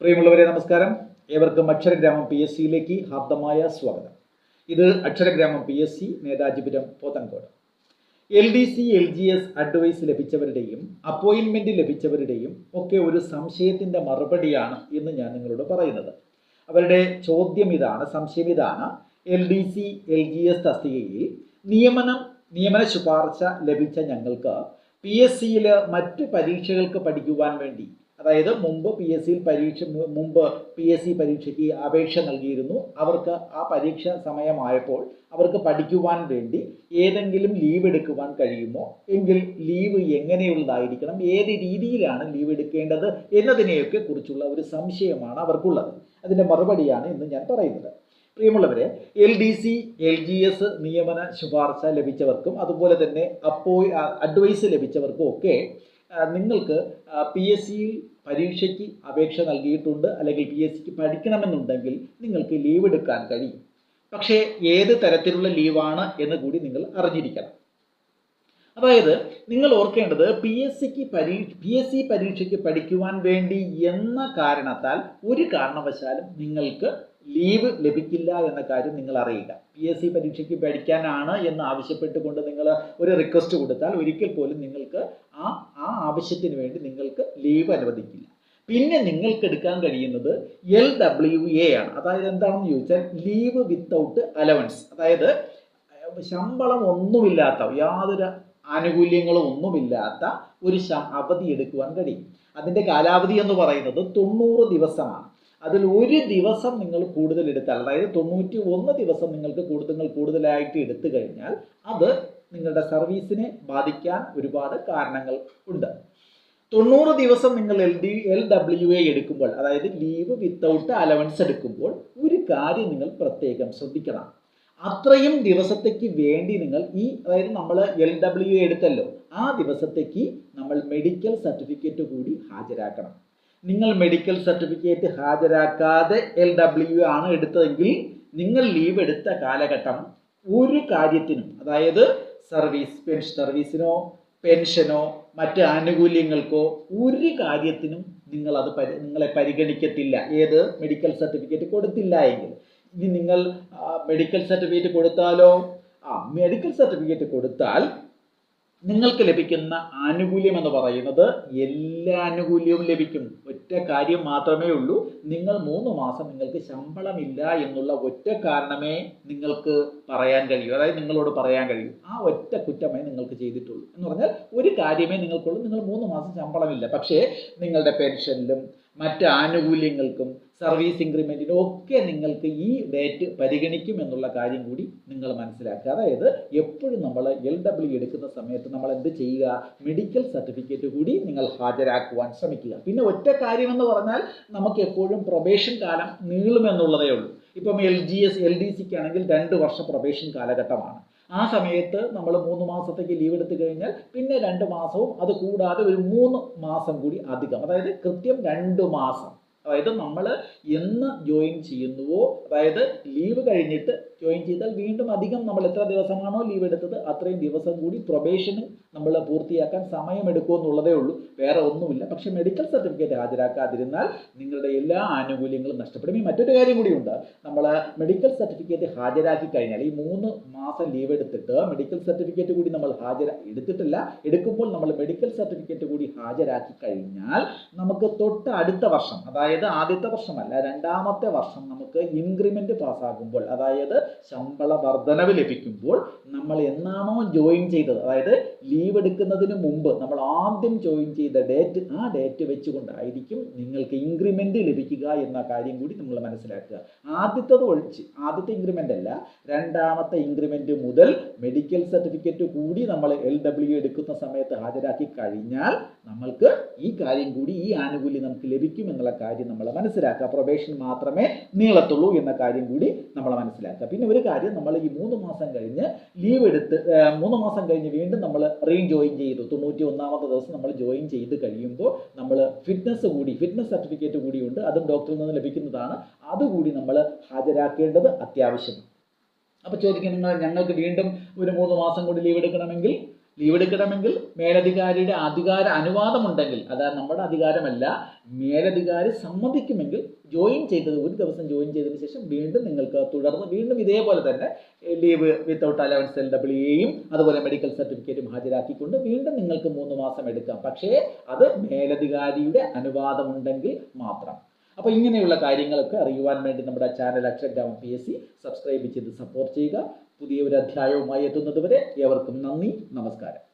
പ്രിയമുള്ളവരെ നമസ്കാരം. ഏവർക്കും അക്ഷരഗ്രാമം പി എസ് സിയിലേക്ക് ഹാർദമായ സ്വാഗതം. ഇത് Aksharagramam P S C Nethajipuram Pothencode. L D C L G S advice ലഭിച്ചവരുടെയും അപ്പോയിൻമെന്റ് ലഭിച്ചവരുടെയും ഒക്കെ ഒരു സംശയത്തിന്റെ മറുപടിയാണ് ഇന്ന് ഞാൻ നിങ്ങളോട് പറയുന്നത്. അവരുടെ ചോദ്യം ഇതാണ് സംശയം ഇതാണ്. L D C L G S തസ്തികയിൽ നിയമനം നിയമന ശുപാർശ ലഭിച്ച ഞങ്ങൾക്ക് പി എസ് സിയിൽ മറ്റ് പരീക്ഷകൾക്ക് പഠിക്കുവാൻ വേണ്ടി അതായത് മുമ്പ് പി എസ് സിയിൽ പരീക്ഷ മുമ്പ് പി എസ് സി പരീക്ഷയ്ക്ക് അപേക്ഷ നൽകിയിരുന്നു. അവർക്ക് ആ പരീക്ഷ സമയമായപ്പോൾ അവർക്ക് പഠിക്കുവാൻ വേണ്ടി ഏതെങ്കിലും ലീവ് എടുക്കുവാൻ കഴിയുമോ? എങ്കിൽ ലീവ് എങ്ങനെയുള്ളതായിരിക്കണം? ഏത് രീതിയിലാണ് ലീവ് എടുക്കേണ്ടത് എന്നതിനെയൊക്കെ കുറിച്ചുള്ള ഒരു സംശയമാണ് അവർക്കുള്ളത്. അതിന്റെ മറുപടിയാണ് ഇന്ന് ഞാൻ പറയുന്നത്. പ്രിയമുള്ളവരെ L D C L G S നിയമന ശുപാർശ ലഭിച്ചവർക്കും അതുപോലെ തന്നെ അപ്പോയി അഡ്വൈസ് ലഭിച്ചവർക്കും ഒക്കെ നിങ്ങൾക്ക് പി എസ് സിയിൽ പരീക്ഷയ്ക്ക് അപേക്ഷ നൽകിയിട്ടുണ്ട് അല്ലെങ്കിൽ പി എസ് സിക്ക് പഠിക്കണമെന്നുണ്ടെങ്കിൽ നിങ്ങൾക്ക് ലീവ് എടുക്കാൻ കഴിയും. പക്ഷേ ഏത് തരത്തിലുള്ള ലീവാണ് എന്ന് കൂടി നിങ്ങൾ അറിഞ്ഞിരിക്കണം. അതായത് നിങ്ങൾ ഓർക്കേണ്ടത് പി എസ് സിക്ക് പരീ പി എസ് സി പരീക്ഷയ്ക്ക് പഠിക്കുവാൻ വേണ്ടി എന്ന കാരണത്താൽ ഒരു കാരണവശാലും നിങ്ങൾക്ക് ലീവ് ലഭിക്കില്ല എന്ന കാര്യം നിങ്ങൾ അറിയില്ല പി എസ് സി പരീക്ഷയ്ക്ക് പഠിക്കാനാണ് എന്ന് ആവശ്യപ്പെട്ടുകൊണ്ട് നിങ്ങൾ ഒരു റിക്വസ്റ്റ് കൊടുത്താൽ ഒരിക്കൽ പോലും നിങ്ങൾക്ക് ആ ആ ആവശ്യത്തിന് വേണ്ടി നിങ്ങൾക്ക് ലീവ് അനുവദിക്കില്ല. പിന്നെ നിങ്ങൾക്ക് എടുക്കാൻ കഴിയുന്നത് എൽ ഡബ്ല്യു എ ആണ്. അതായത് എന്താണെന്ന് ചോദിച്ചാൽ ലീവ് വിത്തൗട്ട് അലവൻസ് അതായത് ശമ്പളം ഒന്നുമില്ലാത്ത യാതൊരു ആനുകൂല്യങ്ങളും ഒന്നുമില്ലാത്ത ഒരു അവധി എടുക്കുവാൻ കഴിയും. അതിന്റെ കാലാവധി എന്ന് പറയുന്നത് തൊണ്ണൂറ് ദിവസമാണ്. അതിൽ ഒരു ദിവസം നിങ്ങൾ കൂടുതൽ എടുത്താൽ അതായത് തൊണ്ണൂറ്റി ഒന്ന് ദിവസം നിങ്ങൾക്ക് കൂടുതൽ കൂടുതലായിട്ട് എടുത്തു കഴിഞ്ഞാൽ അത് നിങ്ങളുടെ സർവീസിനെ ബാധിക്കാൻ ഒരുപാട് കാരണങ്ങൾ ഉണ്ട്. തൊണ്ണൂറ് ദിവസം നിങ്ങൾ L D L W A എടുക്കുമ്പോൾ അതായത് ലീവ് വിത്തൗട്ട് അലവൻസ് എടുക്കുമ്പോൾ ഒരു കാര്യം നിങ്ങൾ പ്രത്യേകം ശ്രദ്ധിക്കണം. അത്രയും ദിവസത്തേക്ക് വേണ്ടി നിങ്ങൾ ഈ അതായത് നമ്മൾ എൽ ഡബ്ല്യു എ എടുത്തല്ലോ ആ ദിവസത്തേക്ക് നമ്മൾ മെഡിക്കൽ സർട്ടിഫിക്കറ്റ് കൂടി ഹാജരാക്കണം. നിങ്ങൾ മെഡിക്കൽ സർട്ടിഫിക്കറ്റ് ഹാജരാക്കാതെ എൽ ഡബ്ല്യു ആണ് എടുത്തതെങ്കിൽ നിങ്ങൾ ലീവ് എടുത്ത കാലഘട്ടം ഒരു കാര്യത്തിനും അതായത് സർവീസ് പെൻഷൻ സർവീസിനോ പെൻഷനോ മറ്റ് ആനുകൂല്യങ്ങൾക്കോ ഒരു കാര്യത്തിനും നിങ്ങൾ അത് പരി നിങ്ങളെ പരിഗണിക്കത്തില്ല. ഏത്? മെഡിക്കൽ സർട്ടിഫിക്കറ്റ് കൊടുത്തില്ല എങ്കിൽ. ഇനി നിങ്ങൾ മെഡിക്കൽ സർട്ടിഫിക്കറ്റ് കൊടുത്താലോ? ആ മെഡിക്കൽ സർട്ടിഫിക്കറ്റ് കൊടുത്താൽ നിങ്ങൾക്ക് ലഭിക്കുന്ന ആനുകൂല്യം എന്ന് പറയുന്നത് എല്ലാ ആനുകൂല്യവും ലഭിക്കും. ഒറ്റ കാര്യം മാത്രമേ ഉള്ളൂ. നിങ്ങൾ മൂന്ന് മാസം നിങ്ങൾക്ക് ശമ്പളമില്ല എന്നുള്ള ഒറ്റ കാരണമേ നിങ്ങൾക്ക് പറയാൻ കഴിയൂ. അതായത് നിങ്ങളോട് പറയാൻ കഴിയൂ. ആ ഒറ്റ കുറ്റമേ നിങ്ങൾക്ക് ചെയ്തിട്ടുള്ളൂ. എന്ന് പറഞ്ഞാൽ ഒരു കാര്യമേ നിങ്ങൾക്കുള്ളൂ. നിങ്ങൾ മൂന്ന് മാസം ശമ്പളമില്ല. പക്ഷേ നിങ്ങളുടെ പെൻഷനിലും മറ്റ് ആനുകൂല്യങ്ങൾക്കും സർവീസ് ഇൻക്രിമെന്റിനും ഒക്കെ നിങ്ങൾക്ക് ഈ ഡേറ്റ് പരിഗണിക്കും എന്നുള്ള കാര്യം കൂടി നിങ്ങൾ മനസ്സിലാക്കുക. അതായത് എപ്പോഴും നമ്മൾ എൽ ഡബ്ല്യു എടുക്കുന്ന സമയത്ത് നമ്മൾ എന്ത് ചെയ്യുക? മെഡിക്കൽ സർട്ടിഫിക്കറ്റ് കൂടി നിങ്ങൾ ഹാജരാക്കുവാൻ ശ്രമിക്കുക. പിന്നെ ഒറ്റ കാര്യം എന്ന് പറഞ്ഞാൽ നമുക്ക് എപ്പോഴും പ്രൊബേഷൻ കാലം നീളുമെന്നുള്ളതേ ഉള്ളൂ. ഇപ്പം L G S L D സിക്ക് ആണെങ്കിൽ രണ്ട് വർഷ പ്രൊബേഷൻ കാലഘട്ടമാണ്. ആ സമയത്ത് നമ്മൾ മൂന്ന് മാസത്തേക്ക് ലീവ് എടുത്തു കഴിഞ്ഞാൽ പിന്നെ രണ്ട് മാസവും അത് കൂടാതെ ഒരു മൂന്ന് മാസം കൂടി അധികം. അതായത് കൃത്യം രണ്ട് മാസം. അതായത് നമ്മൾ എന്ന് ജോയിൻ ചെയ്യുന്നുവോ അതായത് ലീവ് കഴിഞ്ഞിട്ട് ജോയിൻ ചെയ്താൽ വീണ്ടും അധികം നമ്മൾ എത്ര ദിവസമാണോ ലീവ് എടുത്തത് അത്രയും ദിവസം കൂടി പ്രൊബേഷനും നമ്മൾ പൂർത്തിയാക്കാൻ സമയമെടുക്കും എന്നുള്ളതേ ഉള്ളൂ. വേറെ ഒന്നുമില്ല. പക്ഷേ മെഡിക്കൽ സർട്ടിഫിക്കറ്റ് ഹാജരാക്കാതിരുന്നാൽ നിങ്ങളുടെ എല്ലാ ആനുകൂല്യങ്ങളും നഷ്ടപ്പെടും. ഈ മറ്റൊരു കാര്യം കൂടിയുണ്ട് നമ്മൾ മെഡിക്കൽ സർട്ടിഫിക്കറ്റ് ഹാജരാക്കി കഴിഞ്ഞാൽ ഈ മൂന്ന് മാസം ലീവ് എടുത്തിട്ട് മെഡിക്കൽ സർട്ടിഫിക്കറ്റ് കൂടി നമ്മൾ ഹാജര എടുത്തിട്ടില്ല. എടുക്കുമ്പോൾ നമ്മൾ മെഡിക്കൽ സർട്ടിഫിക്കറ്റ് കൂടി ഹാജരാക്കി കഴിഞ്ഞാൽ നമുക്ക് തൊട്ട് അടുത്ത വർഷം അതായത് ആദ്യത്തെ വർഷമല്ല രണ്ടാമത്തെ വർഷം നമുക്ക് ഇൻക്രിമെന്റ് പാസ്സാകുമ്പോൾ അതായത് ശമ്പള വർധനവ് ലഭിക്കുമ്പോൾ നമ്മൾ എന്നാണോ ജോയിൻ ചെയ്തത് അതായത് ലീവ് എടുക്കുന്നതിന് മുമ്പ് നമ്മൾ ആദ്യം ജോയിൻ ചെയ്ത ഡേറ്റ് ആ ഡേറ്റ് വെച്ചുകൊണ്ടായിരിക്കും നിങ്ങൾക്ക് ഇൻക്രിമെന്റ് ലഭിക്കുക എന്ന കാര്യം കൂടി നമ്മൾ മനസ്സിലാക്കുക. ആദ്യത്തത് ഒഴിച്ച് ആദ്യത്തെ ഇൻക്രിമെന്റ് അല്ല രണ്ടാമത്തെ ഇൻക്രിമെന്റ് മുതൽ മെഡിക്കൽ സർട്ടിഫിക്കറ്റ് കൂടി നമ്മൾ എൽ ഡബ്ല്യു എടുക്കുന്ന സമയത്ത് ഹാജരാക്കി കഴിഞ്ഞാൽ നമ്മൾക്ക് ഈ കാര്യം കൂടി ഈ ആനുകൂല്യം നമുക്ക് ലഭിക്കും എന്നുള്ള കാര്യം നമ്മൾ മനസ്സിലാക്കുക. പ്രൊബേഷൻ മാത്രമേ നീളത്തുള്ളൂ എന്ന കാര്യം കൂടി നമ്മൾ മനസ്സിലാക്കുക. പിന്നെ ഒരു കാര്യം നമ്മൾ ഈ മൂന്ന് മാസം കഴിഞ്ഞ് ലീവ് എടുത്ത് മൂന്ന് മാസം കഴിഞ്ഞ് വീണ്ടും നമ്മൾ റീ ജോയിൻ ചെയ്തു. തൊണ്ണൂറ്റി ഒന്നാമത്തെ ദിവസം നമ്മൾ ജോയിൻ ചെയ്ത് കഴിയുമ്പോൾ നമ്മൾ ഫിറ്റ്നസ് കൂടി ഫിറ്റ്നസ് സർട്ടിഫിക്കറ്റ് കൂടിയുണ്ട്. അതും ഡോക്ടറിൽ നിന്ന് ലഭിക്കുന്നതാണ്. അതുകൂടി നമ്മൾ ഹാജരാക്കേണ്ടത് അത്യാവശ്യമാണ്. അപ്പോൾ ചോദിക്കും നിങ്ങൾ ഞങ്ങൾക്ക് വീണ്ടും ഒരു മൂന്ന് മാസം കൂടി ലീവ് എടുക്കണമെങ്കിൽ? ലീവ് എടുക്കണമെങ്കിൽ മേലധികാരിയുടെ അധികാര അനുവാദം ഉണ്ടെങ്കിൽ അതായത് നമ്മുടെ അധികാരമല്ല മേലധികാരി സമ്മതിക്കുമെങ്കിൽ ജോയിൻ ചെയ്തത് ഒരു ദിവസം ജോയിൻ ചെയ്തതിന് ശേഷം വീണ്ടും നിങ്ങൾക്ക് തുടർന്ന് വീണ്ടും ഇതേപോലെ തന്നെ leave without allowance L W എയും അതുപോലെ മെഡിക്കൽ സർട്ടിഫിക്കറ്റും ഹാജരാക്കിക്കൊണ്ട് വീണ്ടും നിങ്ങൾക്ക് മൂന്ന് മാസം എടുക്കാം. പക്ഷേ അത് മേലധികാരിയുടെ അനുവാദമുണ്ടെങ്കിൽ മാത്രം. അപ്പോൾ ഇങ്ങനെയുള്ള കാര്യങ്ങളൊക്കെ അറിയുവാൻ വേണ്ടി നമ്മുടെ channel Aksharagramam P S C subscribe ചെയ്ത് സപ്പോർട്ട് ചെയ്യുക. പുതിയ ഒരു അധ്യായവുമായി എത്തുന്നത് വരെ ഏവർക്കും നന്ദി നമസ്കാരം.